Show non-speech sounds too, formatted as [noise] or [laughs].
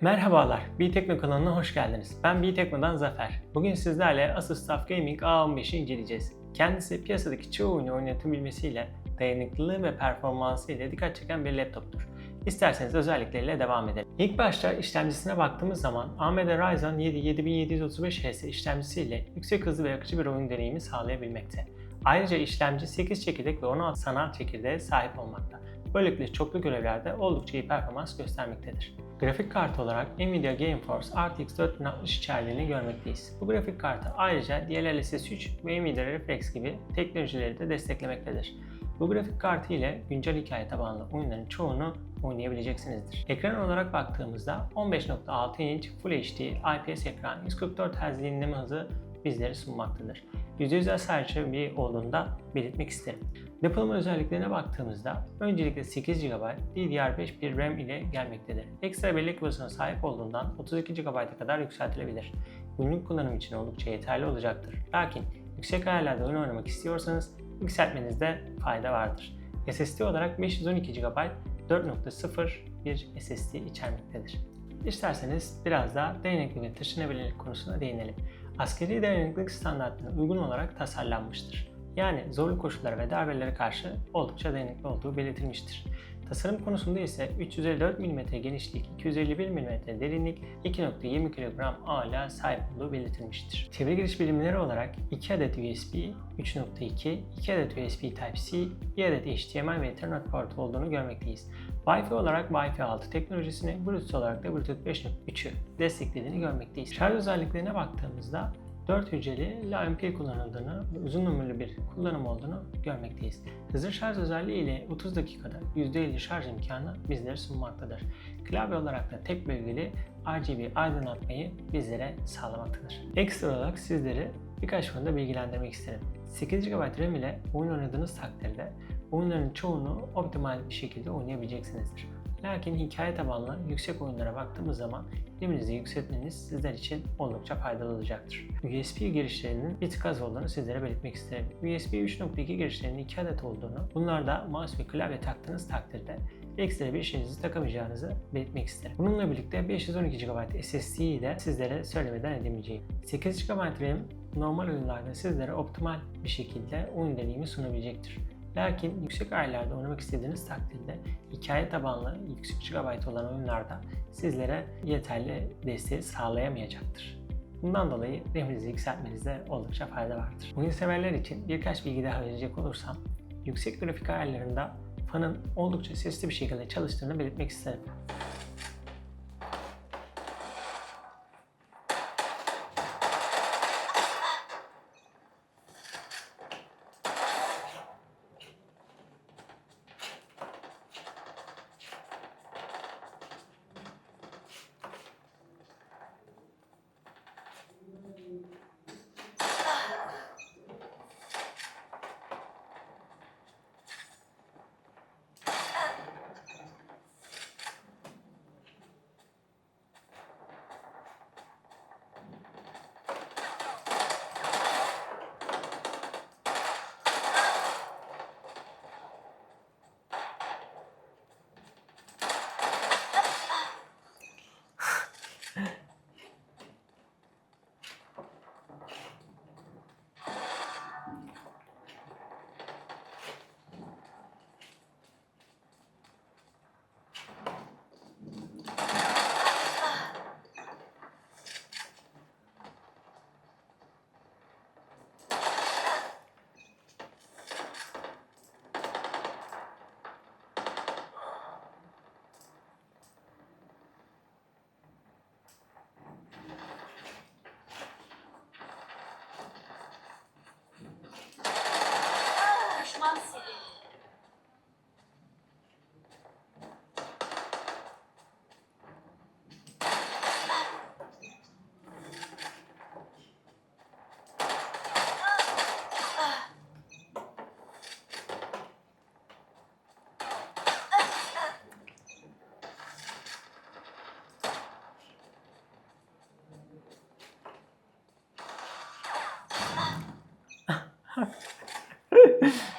Merhabalar, B-Tekno kanalına hoş geldiniz. Ben B-Tekno'dan Zafer. Bugün sizlerle Asus TUF Gaming A15'i inceleyeceğiz. Kendisi piyasadaki çoğu oyunu oynatabilmesiyle, dayanıklılığı ve performansı ile dikkat çeken bir laptoptur. İsterseniz özellikleriyle devam edelim. İlk başta işlemcisine baktığımız zaman AMD Ryzen 7 7735HS işlemcisiyle yüksek hızlı ve akıcı bir oyun deneyimi sağlayabilmekte. Ayrıca işlemci 8 çekirdek ve 16 sanal çekirdeğe sahip olmakta. Böylelikle çoklu görevlerde oldukça iyi performans göstermektedir. Grafik kartı olarak Nvidia GeForce RTX 4060 içerdiğini görmekteyiz. Bu grafik kartı ayrıca DLSS 3 ve Nvidia Reflex gibi teknolojileri de desteklemektedir. Bu grafik kartı ile güncel hikaye tabanlı oyunların çoğunu oynayabileceksinizdir. Ekran olarak baktığımızda 15.6 inç Full HD IPS ekran 144 Hz dinleme hızı bizleri sunmaktadır. %100 SSD bir olduğunu da belirtmek isterim. Depolama özelliklerine baktığımızda öncelikle 8 GB DDR5 bir RAM ile gelmektedir. Ekstra bellek basına sahip olduğundan 32 GB'a kadar yükseltilebilir. Günlük kullanım için oldukça yeterli olacaktır. Lakin yüksek ayarlarda oyun oynamak istiyorsanız yükseltmenizde fayda vardır. SSD olarak 512 GB 4.0 bir SSD içermektedir. İsterseniz biraz da dayanıklı ve taşınabilirlik konusuna değinelim. Askeri dayanıklılık standartlarına uygun olarak tasarlanmıştır. Yani zorlu koşullara ve darbelere karşı oldukça dayanıklı olduğu belirtilmiştir. Tasarım konusunda ise 354 mm genişlik, 251 mm derinlik, 2.20 kg ağırlığa sahip olduğu belirtilmiştir. Çevre giriş birimleri olarak 2 adet USB 3.2, 2 adet USB Type-C, 1 adet HDMI ve Ethernet port olduğunu görmekteyiz. Wi-Fi olarak Wi-Fi 6 teknolojisini, Bluetooth olarak da Bluetooth 5.3'ü desteklediğini görmekteyiz. Şarj özelliklerine baktığımızda 4 hücreli LAMP kullanıldığını ve uzun ömürlü bir kullanım olduğunu görmekteyiz. Hızlı şarj özelliği ile 30 dakikada %50 şarj imkanı bizlere sunmaktadır. Klavye olarak da tek bölgeli RGB aydınlatmayı bizlere sağlamaktadır. Ekstra olarak sizleri birkaç konuda bilgilendirmek isterim. 8 GB RAM ile oyun oynadığınız takdirde oyunların çoğunu optimal bir şekilde oynayabileceksinizdir. Lakin hikaye tabanlı yüksek oyunlara baktığımız zaman RAM'inizi yükseltmeniz sizler için oldukça faydalı olacaktır. USB girişlerinin bir tık az olduğunu sizlere belirtmek isterim. USB 3.2 girişlerinin 2 adet olduğunu, bunlarda mouse ve klavye taktığınız takdirde ekstra bir şeyinizi takamayacağınızı belirtmek isterim. Bununla birlikte 512 GB SSD'yi de sizlere söylemeden edemeyeceğim. 8 GB RAM normal oyunlarda sizlere optimal bir şekilde oyun deneyimi sunabilecektir. Lakin yüksek ayarlarda oynamak istediğiniz takdirde hikaye tabanlı yüksek GB olan oyunlarda sizlere yeterli desteği sağlayamayacaktır. Bundan dolayı RAM'inizi yükseltmenizde oldukça fayda vardır. Oyun severler için birkaç bilgi daha verecek olursam, yüksek grafik ayarlarında fanın oldukça sesli bir şekilde çalıştığını belirtmek isterim. Baştan silin. [laughs]